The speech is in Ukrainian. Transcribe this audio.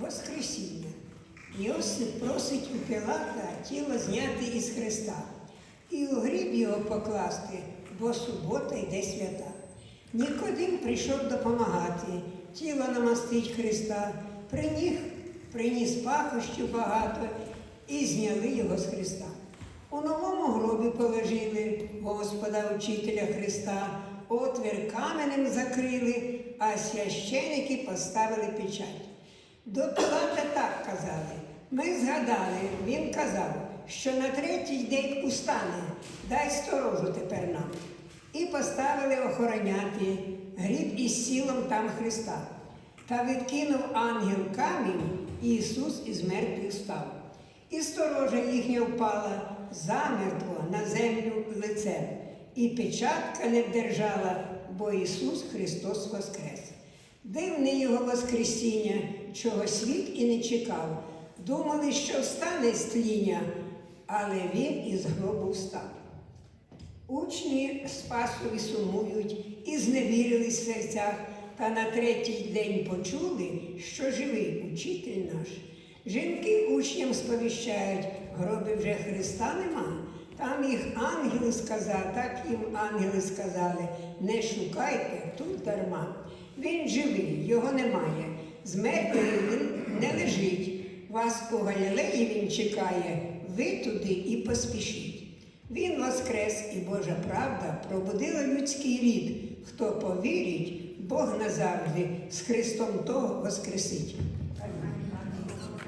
Воскресіння. Йосип просить у Пилата тіло зняти із Христа і у гріб його покласти, бо субота йде свята. Нікодим прийшов допомагати, тіло намастить Христа, приніг, приніс пахощів багато і зняли його з Христа. У новому гробі положили Господа Учителя Христа, отвір каменем закрили, а священики поставили печать. До Пилата так казали. Ми згадали, він казав, що на третій день устане, дай сторожу тепер нам. І поставили охороняти гріб із сілом там Христа. Та відкинув ангел камінь, і Ісус із мертвих став. І сторожа їхня впала замертво на землю лицем, і печатка не вдержала, бо Ісус Христос воскрес. Дивне його Воскресіння, чого світ і не чекав. Думали, що встане з тління, але він із гробу встав. Учні Спасові сумують і зневірились в серцях, та на третій день почули, що живий учитель наш. Жінки учням сповіщають, гроби вже Христа нема. Там їх ангели сказали, так їм ангели сказали, не шукайте тут дарма. Він живий, його немає. З він не лежить. Вас у Галілеї він чекає, ви туди і поспішіть. Він воскрес, і Божа правда пробудила людський рід. Хто повірить, Бог назавжди з Христом того воскресить.